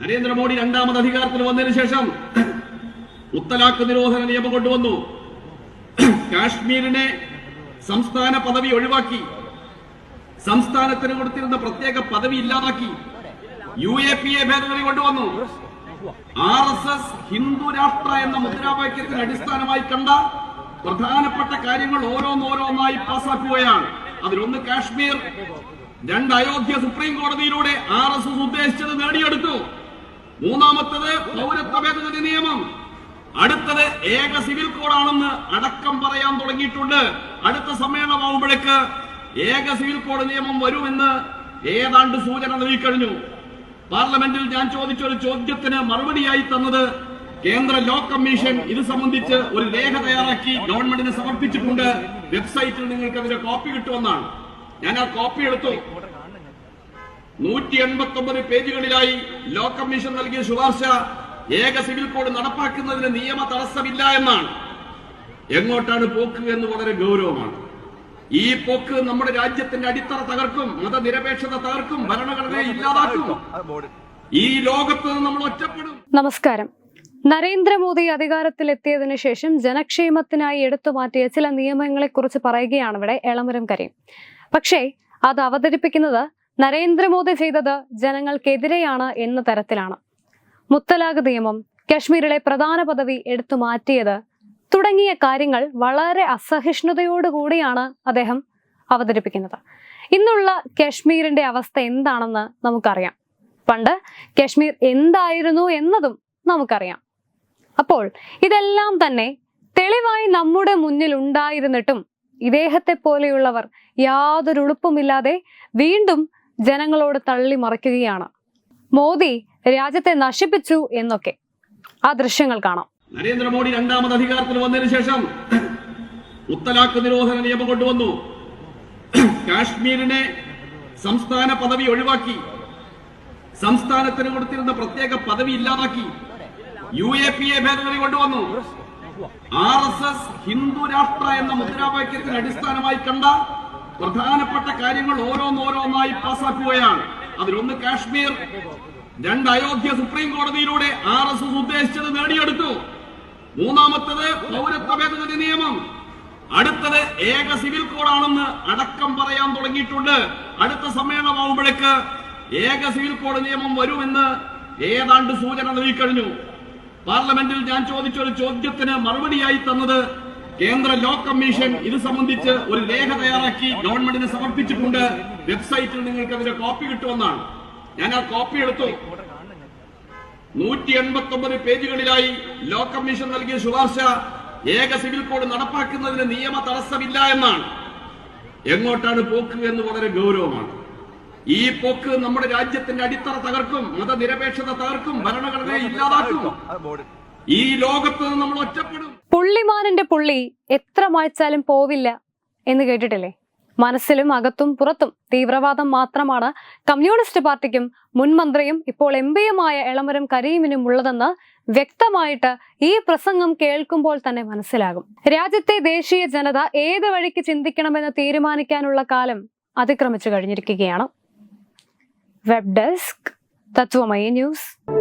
നരേന്ദ്രമോദി രണ്ടാമത് അധികാരത്തിൽ വന്നതിന് ശേഷം മുത്തലാഖ് നിരോധന നിയമം കൊണ്ടുവന്നു. കാശ്മീരിനെ സംസ്ഥാന പദവി ഒഴിവാക്കി. സംസ്ഥാനത്തിന് കൊടുത്തിരുന്ന പ്രത്യേക പദവി ഇല്ലാതാക്കി. യു എ പി എ ഭേദഗതി കൊണ്ടുവന്നു. ആർ എസ് എസ് ഹിന്ദു രാഷ്ട്ര എന്ന മുദ്രാവാക്യത്തിന് അടിസ്ഥാനമായി കണ്ട പ്രധാനപ്പെട്ട കാര്യങ്ങൾ ഓരോന്നോരോന്നായി പാസാക്കുകയാണ്. അതിലൊന്ന് കാശ്മീർ. രണ്ട് അയോധ്യ സുപ്രീം കോടതിയിലൂടെ ആർ എസ് എസ് ഉദ്ദേശിച്ചത് നേടിയെടുത്തു. മൂന്നാമത്തത് പൗരത്വ ഭേദഗതി നിയമം. അടുത്തത് ഏക സിവിൽ കോഡാണെന്ന് അടക്കം പറയാൻ തുടങ്ങിയിട്ടുണ്ട്. അടുത്ത സമ്മേളനമാകുമ്പോഴേക്ക് ഏക സിവിൽ കോഡ് നിയമം വരുമെന്ന് ഏതാണ്ട് സൂചന നൽകിക്കഴിഞ്ഞു പാർലമെന്റിൽ ഞാൻ ചോദിച്ച ഒരു ചോദ്യത്തിന് മറുപടിയായി തന്നത് കേന്ദ്ര ലോ കമ്മീഷൻ ഇത് സംബന്ധിച്ച് ഒരു രേഖ തയ്യാറാക്കി ഗവൺമെന്റിന് സമർപ്പിച്ചിട്ടുണ്ട്. വെബ്സൈറ്റിൽ നിങ്ങൾക്ക് അതിന്റെ കോപ്പി കിട്ടുമെന്നാണ്. ഞാൻ ആ കോപ്പി എടുത്തു. നൂറ്റി എൺപത്തി ഒമ്പത് പേജുകളിലായി ലോ കമ്മീഷൻ നൽകിയ ശുപാർശ ഏക സിവിൽ കോഡ് നടപ്പാക്കുന്നതിന് നിയമ തടസ്സമില്ല എന്നാണ്. എങ്ങോട്ടാണ് പോക്ക് എന്ന് വളരെ ഗൗരവമാണ്. ഈ പോക്ക് നമ്മുടെ രാജ്യത്തിന്റെ അടിത്തറ തകർക്കും മതനിരപേക്ഷത തകർക്കും ഭരണഘടനയെ ഇല്ലാതാക്കും. ഈ ലോകത്ത് നമ്മൾ ഒറ്റപ്പെടും. നമസ്കാരം. നരേന്ദ്രമോദി അധികാരത്തിലെത്തിയതിനു ശേഷം ജനക്ഷേമത്തിനായി എടുത്തു മാറ്റിയ ചില നിയമങ്ങളെക്കുറിച്ച് പറയുകയാണ് ഇവിടെ എളമരം കരീം. പക്ഷേ അത് അവതരിപ്പിക്കുന്നത് നരേന്ദ്രമോദി ചെയ്തത് ജനങ്ങൾക്കെതിരെയാണ് എന്ന തരത്തിലാണ്. മുത്തലാഖ് നിയമം കശ്മീരിലെ പ്രധാന പദവി എടുത്തു മാറ്റിയത് തുടങ്ങിയ കാര്യങ്ങൾ വളരെ അസഹിഷ്ണുതയോടുകൂടിയാണ് അദ്ദേഹം അവതരിപ്പിക്കുന്നത്. ഇന്നുള്ള കശ്മീരിന്റെ അവസ്ഥ എന്താണെന്ന് നമുക്കറിയാം. പണ്ട് കശ്മീർ എന്തായിരുന്നു എന്നതും നമുക്കറിയാം. അപ്പോൾ ഇതെല്ലാം തന്നെ തെളിവായി നമ്മുടെ മുന്നിൽ ഉണ്ടായിരുന്നിട്ടും ഇദ്ദേഹത്തെ പോലെയുള്ളവർ യാതൊരു ഉളുപ്പുമില്ലാതെ വീണ്ടും ജനങ്ങളോട് തള്ളി മറിക്കുകയാണ്. മോദി രാജ്യത്തെ നശിപ്പിച്ചു എന്നൊക്കെ ആ ദൃശ്യങ്ങൾ കാണാം. നരേന്ദ്രമോദി രണ്ടാമത് അധികാരത്തിൽ വന്നതിന് ശേഷം മുത്തലാഖ് നിരോധന നിയമം കൊണ്ടുവന്നു. കാശ്മീരിനെ സംസ്ഥാന പദവി ഒഴിവാക്കി. സംസ്ഥാനത്തിന് കൊടുത്തിരുന്ന പ്രത്യേക പദവി ഇല്ലാതാക്കി. യു എ പി എ ഭേദഗതി കൊണ്ടുവന്നു. ആർ എസ് എസ് ഹിന്ദു രാഷ്ട്ര എന്ന മുദ്രാവാക്യത്തിന് അടിസ്ഥാനമായി കണ്ട പ്രധാനപ്പെട്ട കാര്യങ്ങൾ ഓരോന്നോരോന്നായി പാസാക്കുകയാണ്. അതിലൊന്ന് കാശ്മീർ. രണ്ട് അയോധ്യ സുപ്രീം കോടതിയിലൂടെ ആർ എസ് എസ് ഉദ്ദേശിച്ചത് നേടിയെടുത്തു. മൂന്നാമത്തത് പൗരത്വ ഭേദഗതി നിയമം. അടുത്തത് ഏക സിവിൽ കോഡാണെന്ന് അടക്കം പറയാൻ തുടങ്ങിയിട്ടുണ്ട്. അടുത്ത സമ്മേളനമാകുമ്പോഴേക്ക് ഏക സിവിൽ കോഡ് നിയമം വരുമെന്ന് ഏതാണ്ട് സൂചന നൽകിക്കഴിഞ്ഞു പാർലമെന്റിൽ ഞാൻ ചോദിച്ച ഒരു ചോദ്യത്തിന് മറുപടിയായി തന്നത് കേന്ദ്ര ലോ കമ്മീഷൻ ഇത് സംബന്ധിച്ച് ഒരു രേഖ തയ്യാറാക്കി ഗവൺമെന്റിന് സമർപ്പിച്ചിട്ടുണ്ട്. വെബ്സൈറ്റിൽ നിങ്ങൾക്ക് അതിന്റെ കോപ്പി കിട്ടുമെന്നാണ്. ഞാൻ ആ കോപ്പി എടുത്തു. നൂറ്റി എൺപത്തി പേജുകളിലായി ലോ കമ്മീഷൻ നൽകിയ ശുപാർശ ഏക സിവിൽ കോഡ് നടപ്പാക്കുന്നതിന് നിയമ തടസ്സമില്ല എന്നാണ്. എങ്ങോട്ടാണ് പോക്ക് എന്ന് വളരെ ഗൗരവമാണ്. ഈ പോക്ക് നമ്മുടെ രാജ്യത്തിന്റെ അടിത്തറ തകർക്കും മതനിരപേക്ഷത തകർക്കും ഭരണഘടനയെ ഇല്ലാതാക്കും. ഈ ലോകത്ത് നമ്മൾ ഒറ്റപ്പെടും. പുള്ളിമാനന്റെ പുള്ളി എത്ര മായ്ച്ചാലും പോവില്ല എന്ന് കേട്ടിട്ടില്ലേ? മനസ്സിലും അകത്തും പുറത്തും തീവ്രവാദം മാത്രമാണ് കമ്മ്യൂണിസ്റ്റ് പാർട്ടിക്കും മുൻമന്ത്രിയും ഇപ്പോൾ എം പിയുമായ എളമരം കരീമിനും ഉള്ളതെന്ന് വ്യക്തമായിട്ട് ഈ പ്രസംഗം കേൾക്കുമ്പോൾ തന്നെ മനസ്സിലാകും. രാജ്യത്തെ ദേശീയ ജനത ഏത് വഴിക്ക് ചിന്തിക്കണമെന്ന് തീരുമാനിക്കാനുള്ള കാലം അതിക്രമിച്ചു കഴിഞ്ഞിരിക്കുകയാണ്. Web desk Tatwamaya news